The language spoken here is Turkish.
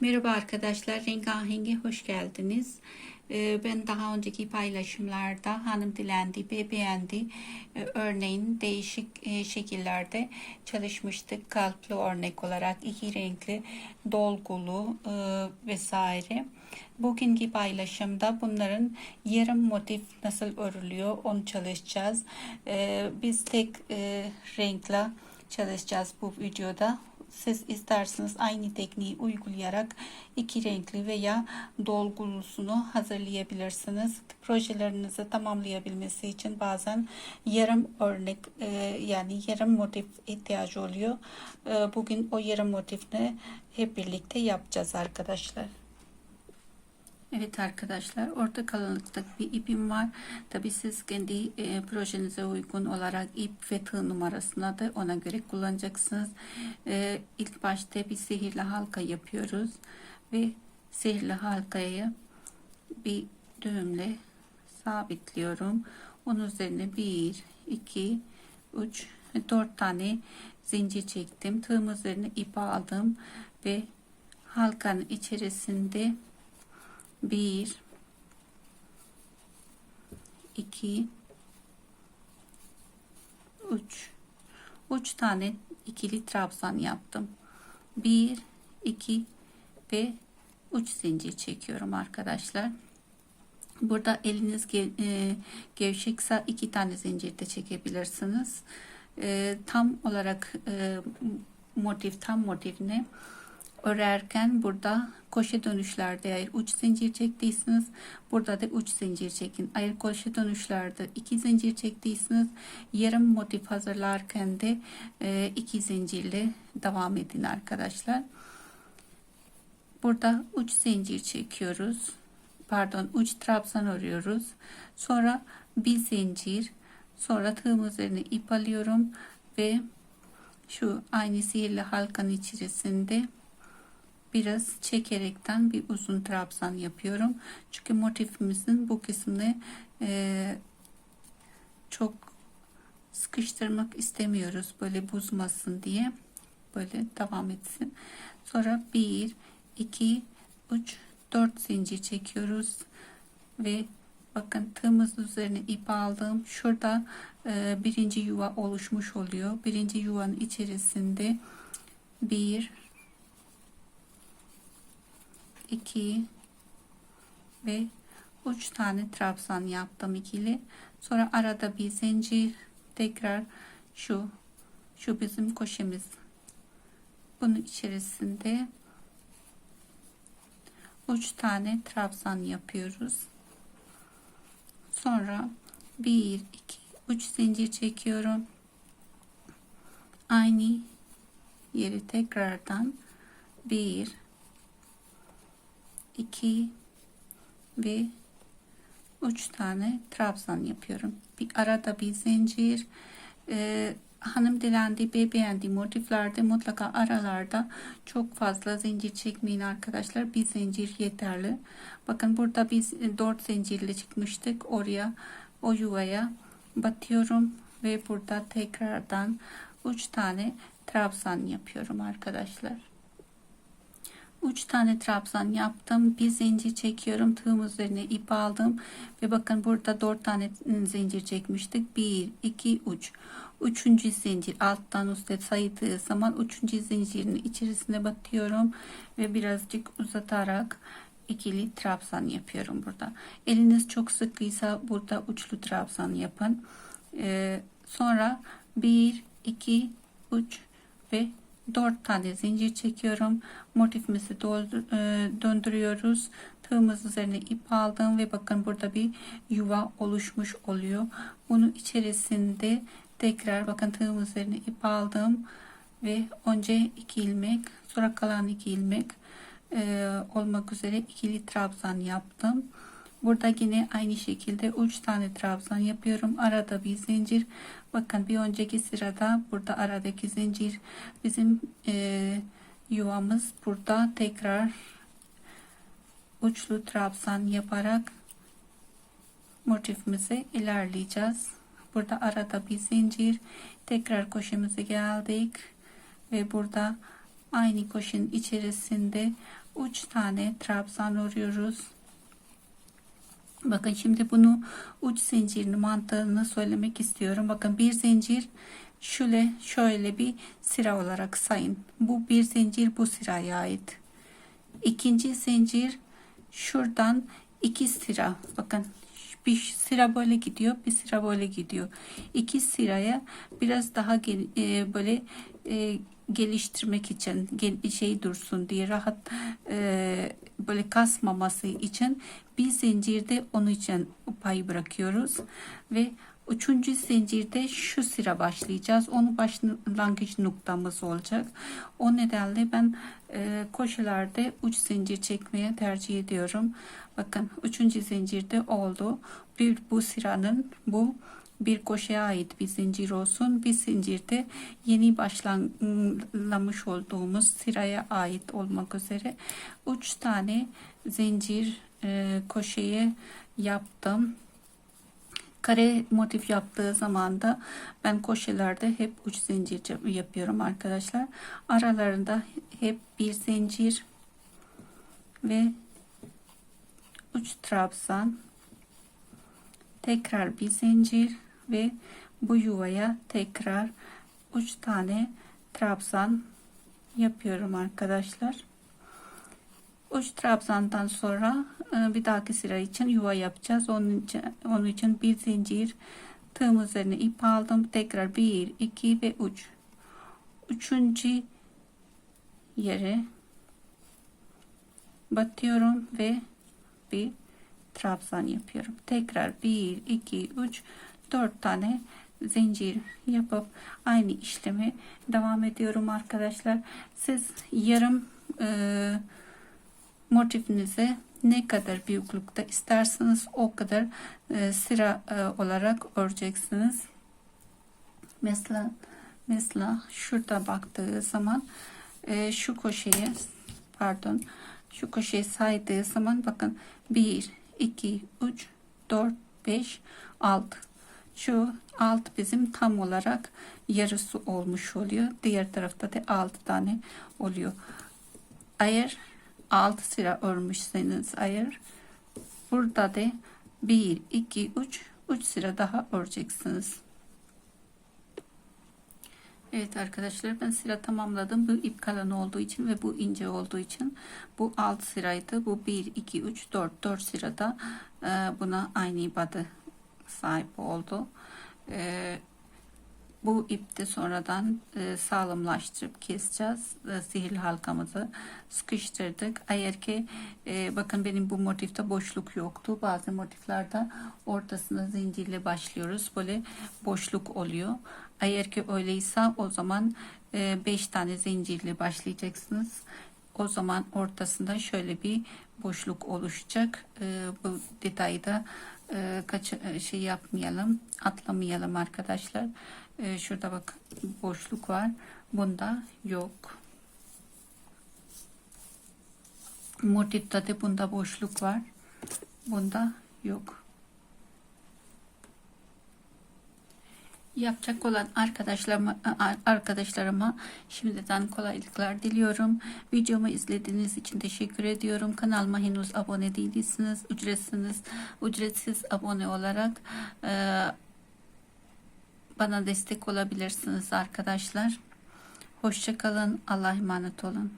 Merhaba arkadaşlar, Rengaheng'e hoş geldiniz. Ee, Ben daha önceki paylaşımlarda hanım dilendi ve beğendi e, örneğin değişik e, şekillerde çalışmıştık. Kalpli örnek olarak iki renkli, dolgulu e, vesaire. Bugünkü paylaşımda bunların yarım motif nasıl örülüyor onu çalışacağız. Ee, Biz tek renkle çalışacağız bu videoda siz isterseniz aynı tekniği uygulayarak iki renkli veya dolgulusunu hazırlayabilirsiniz. Projelerinizi tamamlayabilmesi için bazen yarım örnek e, yani yarım motif ihtiyacı oluyor. E, bugün o yarım motifini hep birlikte yapacağız arkadaşlar. Evet arkadaşlar orta kalınlıkta bir ipim var. Tabi siz kendi e, projenize uygun olarak ip ve tığ numarasına da ona göre kullanacaksınız. E, ilk başta bir sihirli halka yapıyoruz ve sihirli halkayı bir düğümle sabitliyorum. Onun üzerine 1 2 3 4 tane zincir çektim. Tığım üzerine ip aldım ve halkanın içerisinde 1 2 3 3 tane ikili trabzan yaptım. 1 2 ve 3 zincir çekiyorum arkadaşlar. Burada eliniz e, gevşekse iki tane zincir de çekebilirsiniz. E, tam olarak e, motif tam motifini örerken burada koşu dönüşlerde eğer uç zincir çektiyseniz burada da uç zincir çekin. Eğer koşu dönüşlerde iki zincir çektiyseniz yarım motif hazırlarken de e, iki zincirle devam edin arkadaşlar. Burada uç zincir çekiyoruz. Pardon uç trabzan örüyoruz. Sonra bir zincir sonra tığım üzerine ip alıyorum ve şu aynı sihirli halkanın içerisinde biraz çekerekten bir uzun trabzan yapıyorum. Çünkü motifimizin bu kısmını e, çok sıkıştırmak istemiyoruz. Böyle bozmasın diye. Böyle devam etsin. Sonra 1, 2, 3, 4 zincir çekiyoruz. Ve bakın tığımız üzerine ip aldım. Şurada e, birinci yuva oluşmuş oluyor. Birinci yuvanın içerisinde 1, 2 ve 3 tane trabzan yaptım ikili. Sonra arada bir zincir tekrar şu şu bizim koşemiz. Bunun içerisinde 3 tane trabzan yapıyoruz. Sonra 1 2 3 zincir çekiyorum. Aynı yeri tekrardan 1 2 ve 3 tane trabzan yapıyorum. Bir arada bir zincir. Ee, hanım dilendi ve beğendiği motiflerde mutlaka aralarda çok fazla zincir çekmeyin arkadaşlar. Bir zincir yeterli. Bakın burada biz 4 zincirle çıkmıştık. Oraya o yuvaya batıyorum ve burada tekrardan 3 tane trabzan yapıyorum arkadaşlar. 3 tane trabzan yaptım. Bir zincir çekiyorum. Tığım üzerine ip aldım. Ve bakın burada 4 tane zincir çekmiştik. 1, 2, 3. Üçüncü zincir alttan üstte saydığı zaman üçüncü zincirin içerisine batıyorum. Ve birazcık uzatarak ikili trabzan yapıyorum burada. Eliniz çok sıkıysa burada uçlu trabzan yapın. Ee, sonra 1, 2, 3 ve 4 tane zincir çekiyorum. Motifimizi e, döndürüyoruz. Tığımız üzerine ip aldım ve bakın burada bir yuva oluşmuş oluyor. Bunun içerisinde tekrar bakın tığım üzerine ip aldım ve önce 2 ilmek sonra kalan 2 ilmek e, olmak üzere ikili trabzan yaptım. Burada yine aynı şekilde 3 tane trabzan yapıyorum. Arada bir zincir. Bakın bir önceki sırada burada aradaki zincir bizim e, yuvamız burada tekrar uçlu trabzan yaparak motifimize ilerleyeceğiz. Burada arada bir zincir. Tekrar koşumuza geldik ve burada aynı koşun içerisinde 3 tane trabzan örüyoruz. Bakın şimdi bunu uç zincirini mantığını söylemek istiyorum. Bakın bir zincir şöyle şöyle bir sıra olarak sayın. Bu bir zincir bu sıraya ait. İkinci zincir şuradan iki sıra. Bakın bir sıra böyle gidiyor, bir sıra böyle gidiyor. İki sıraya biraz daha e, böyle e, geliştirmek için şey dursun diye rahat e, böyle kasmaması için bir zincirde onun için pay bırakıyoruz ve Üçüncü zincirde şu sıra başlayacağız. Onu başlangıç noktamız olacak. O nedenle ben e, koşularda üç zincir çekmeye tercih ediyorum. Bakın üçüncü zincirde oldu. Bir bu sıranın bu bir koşuya ait bir zincir olsun. Bir zincirde yeni başlamış olduğumuz sıraya ait olmak üzere üç tane zincir e, koşuyu yaptım kare motif yaptığı zaman da ben koşelerde hep uç zincir yapıyorum arkadaşlar. Aralarında hep bir zincir ve uç trabzan tekrar bir zincir ve bu yuvaya tekrar uç tane trabzan yapıyorum arkadaşlar. Uç trabzandan sonra e, bir dahaki sıra için yuva yapacağız. Onun için, onun için bir zincir tığım üzerine ip aldım. Tekrar 1, 2 ve 3. Üçüncü yere batıyorum ve bir trabzan yapıyorum. Tekrar 1, 2, 3, 4 tane zincir yapıp aynı işlemi devam ediyorum arkadaşlar. Siz yarım e, motifinize ne kadar büyüklükte isterseniz o kadar e, sıra e, olarak öreceksiniz. Mesela mesela şurada baktığı zaman e, şu köşeye pardon şu köşeyi saydığı zaman bakın 1 2 3 4 5 6 şu alt bizim tam olarak yarısı olmuş oluyor. Diğer tarafta da 6 tane oluyor. Eğer 6 sıra örmüşseniz eğer burada da 1 2 3 3 sıra daha öreceksiniz. Evet arkadaşlar ben sıra tamamladım. Bu ip kalın olduğu için ve bu ince olduğu için bu 6 sıraydı. Bu 1 2 3 4 4 sırada buna aynı ibadı sahip oldu. E, bu ipte sonradan e, sağlamlaştırıp keseceğiz. E, sihirli halkamızı sıkıştırdık. Eğer ki e, bakın benim bu motifte boşluk yoktu. Bazı motiflerde ortasına zincirle başlıyoruz. Böyle boşluk oluyor. Eğer ki öyleyse o zaman 5 e, tane zincirle başlayacaksınız. O zaman ortasında şöyle bir boşluk oluşacak. E, bu detayı da e, kaç e, şey yapmayalım, atlamayalım arkadaşlar. E, şurada bak boşluk var. Bunda yok. Motifte de bunda boşluk var. Bunda yok. Yapacak olan arkadaşlarıma, arkadaşlarıma şimdiden kolaylıklar diliyorum. Videomu izlediğiniz için teşekkür ediyorum. Kanalıma henüz abone değilsiniz. Ücretsiz, ücretsiz abone olarak e, bana destek olabilirsiniz arkadaşlar. Hoşçakalın. Allah emanet olun.